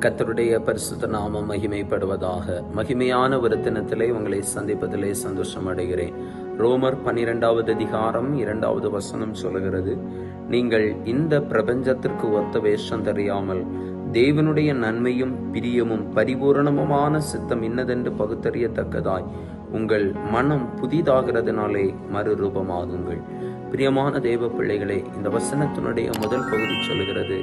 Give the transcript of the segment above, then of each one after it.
கத்தருடைய பரிசுத்த நாமம் மகிமைப்படுவதாக மகிமையான ஒரு தினத்திலே உங்களை சந்திப்பதிலே சந்தோஷம் அடைகிறேன். ரோமர் பன்னிரெண்டாவது அதிகாரம் இரண்டாவது வசனம் சொல்லுகிறது நீங்கள் இந்த பிரபஞ்சத்திற்கு ஒத்த வேஷம் தெரியாமல் தேவனுடைய நன்மையும் பிரியமும் பரிபூரணமுமான சித்தம் இன்னதென்று பகுத்தறியத்தக்கதாய் உங்கள் மனம் புதிதாகிறதுனாலே மறுரூபமாகுங்கள். பிரியமான தேவ பிள்ளைகளே இந்த வசனத்தினுடைய முதல் பகுதி சொல்கிறது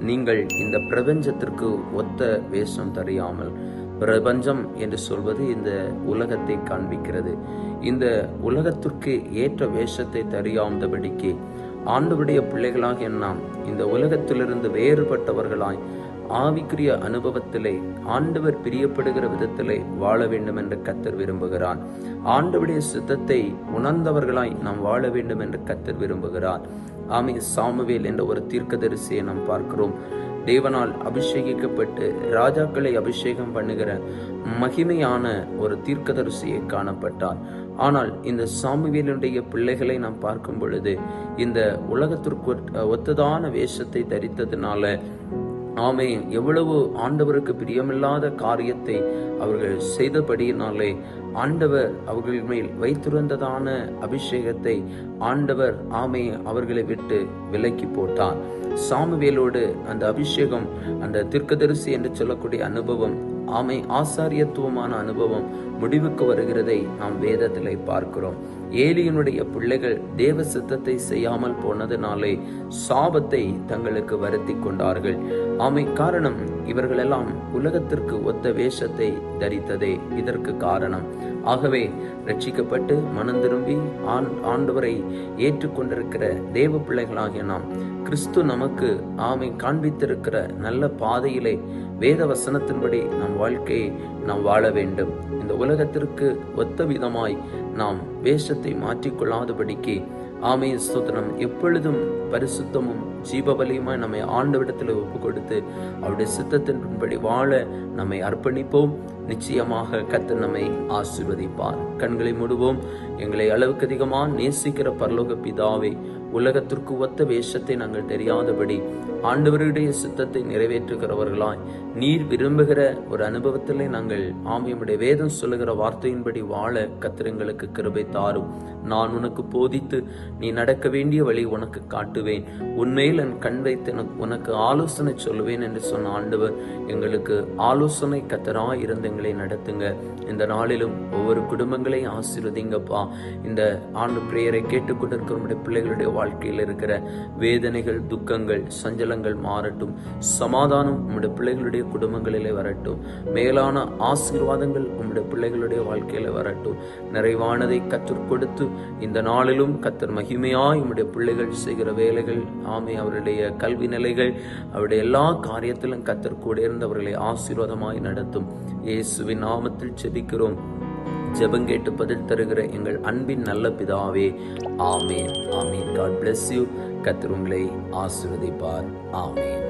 நீங்கள் இந்த பிரபஞ்சத்திற்கு ஒத்த வேஷம் தெரியாமல் பிரபஞ்சம் என்று சொல்வது இந்த உலகத்தை காண்பிக்கிறது. இந்த உலகத்திற்கு ஏற்ற வேஷத்தை தெரியாதபடிக்கு ஆண்டவருடைய பிள்ளைகளாக நாம் இந்த உலகத்திலிருந்து வேறுபட்டவர்களாய் ஆவிக்குரிய அனுபவத்திலே ஆண்டவர் பிரியப்படுகிற விதத்திலே வாழ வேண்டும் என்று கத்தர் விரும்புகிறார். ஆண்டவருடைய சித்தத்தை உணர்ந்தவர்களாய் நாம் வாழ வேண்டும் என்று கத்தர் விரும்புகிறார். ஆமே சாமுவேல் என்ற ஒரு தீர்க்கதரிசியை நாம் பார்க்கிறோம். தேவனால் அபிஷேகிக்கப்பட்டு ராஜாக்களை அபிஷேகம் பண்ணுகிற மகிமையான ஒரு தீர்க்கதரிசியை காணப்பட்டார். ஆனால் இந்த சாமுவேலுடைய பிள்ளைகளை நாம் பார்க்கும் பொழுது இந்த உலகத்திற்கு ஒத்ததான வேஷத்தை தரித்ததுனால ஆமே எவ்வளவு ஆண்டவருக்கு பிரியமில்லாத காரியத்தை அவர்கள் செய்தபடியினாலே ஆண்டவர் அவர்கள் மேல் வைத்திருந்ததான அபிஷேகத்தை ஆண்டவர் ஆமை அவர்களை விட்டு விலக்கி போட்டார். சாமுவேலோடு அந்த அபிஷேகம் அந்த தீர்க்கதரிசி என்று சொல்லக்கூடிய அனுபவம் ஆமை ஆசாரியத்துவமான அனுபவம் முடிவுக்கு வருகிறதை நாம் வேதத்திலே பார்க்கிறோம். ஏலியனுடைய பிள்ளைகள் தேவ சித்தத்தை செய்யாமல் போனதினாலே சாபத்தை தங்களுக்கு வருத்தி கொண்டார்கள். ஆமை காரணம் இவர்களெல்லாம் உலகத்திற்கு ஒத்த வேஷத்தை தரித்ததே இதற்கு காரணம். ஆகவே ரட்சிக்கப்பட்டு மனம் திரும்பி ஆண் ஆண்டவரை ஏற்றுக்கொண்டிருக்கிற தேவ பிள்ளைகளாகிய நாம் கிறிஸ்து நமக்கு ஆமை காண்பித்திருக்கிற நல்ல பாதையிலே வேத வசனத்தின்படி நம் வாழ்க்கையை நாம் வாழ வேண்டும். இந்த உலகத்திற்கு ஒத்த விதமாய் நாம் வேஷத்தை மாற்றிக்கொள்ளாதபடிக்கு ஆமைய ஸ்தோத்திரம். எப்பொழுதும் பரிசுத்தமும் ஜீபபலியுமாய் நம்மை ஆண்டவிடத்தில் ஒப்பு கொடுத்து அவருடைய சித்தத்தின்படி வாழ நம்மை அர்ப்பணிப்போம். நிச்சயமாக கத்து நம்மை ஆசிர்வதிப்பார். கண்களை மூடுவோம். எங்களை அளவுக்கு அதிகமாக நேசிக்கிற பரலோக பிதாவை உலகத்திற்கு ஒத்த வேஷத்தை நாங்கள் தெரியாதபடி ஆண்டவருடைய சித்தத்தை நிறைவேற்றுகிறவர்களாய் நீர் விரும்புகிற ஒரு அனுபவத்திலே நாங்கள் ஆமையுடைய வேதம் சொல்லுகிற வார்த்தையின்படி வாழ கத்திரங்களுக்கு கிருபை தாரும். நான் உனக்கு போதித்து நீ நடக்க வேண்டிய வழி உனக்கு காட்டுவேன். உண்மையில் என் கண் வைத்து உனக்கு ஆலோசனை சொல்லுவேன் என்று சொன்ன ஆண்டவர் எங்களுக்கு ஆலோசனை கத்தரா இருந்து எங்களை நடத்துங்க. இந்த நாளிலும் ஒவ்வொரு குடும்பங்களையும் ஆசீர்வதிங்கப்பா. இந்த ஆண்டு பிரேயரை கேட்டுக்கொண்டிருக்கிற நம்முடைய பிள்ளைகளுடைய வாழ்க்கையில் இருக்கிற வேதனைகள் துக்கங்கள் சஞ்சலங்கள் மாறட்டும். சமாதானம் நம்முடைய பிள்ளைகளுடைய குடும்பங்களிலே வரட்டும். மேலான ஆசீர்வாதங்கள் நம்முடைய பிள்ளைகளுடைய வாழ்க்கையில வரட்டும். நிறைவானதை கற்றுக் கொடுத்து இந்த நாளிலும் கத்தர் மகிமையாய் உம்முடைய பிள்ளைகள் செய்கிற வேலைகள் ஆமை அவருடைய கல்வி நிலைகள் அவருடைய எல்லா காரியத்திலும் கத்தற்கூட இருந்தவர்களை இருந்து அவர்களை ஆசீர்வாதமாய் நடத்தும். இயேசுவின் நாமத்தில் செபிக்கிறோம். ஜெபங்கேட்டு பதில் தருகிற எங்கள் அன்பின் நல்ல பிதாவே ஆமேன் ஆமீன். காட் பிளஸ் யூ கத்தர் உங்களை ஆசிர்வதிப்பார். ஆமேன்.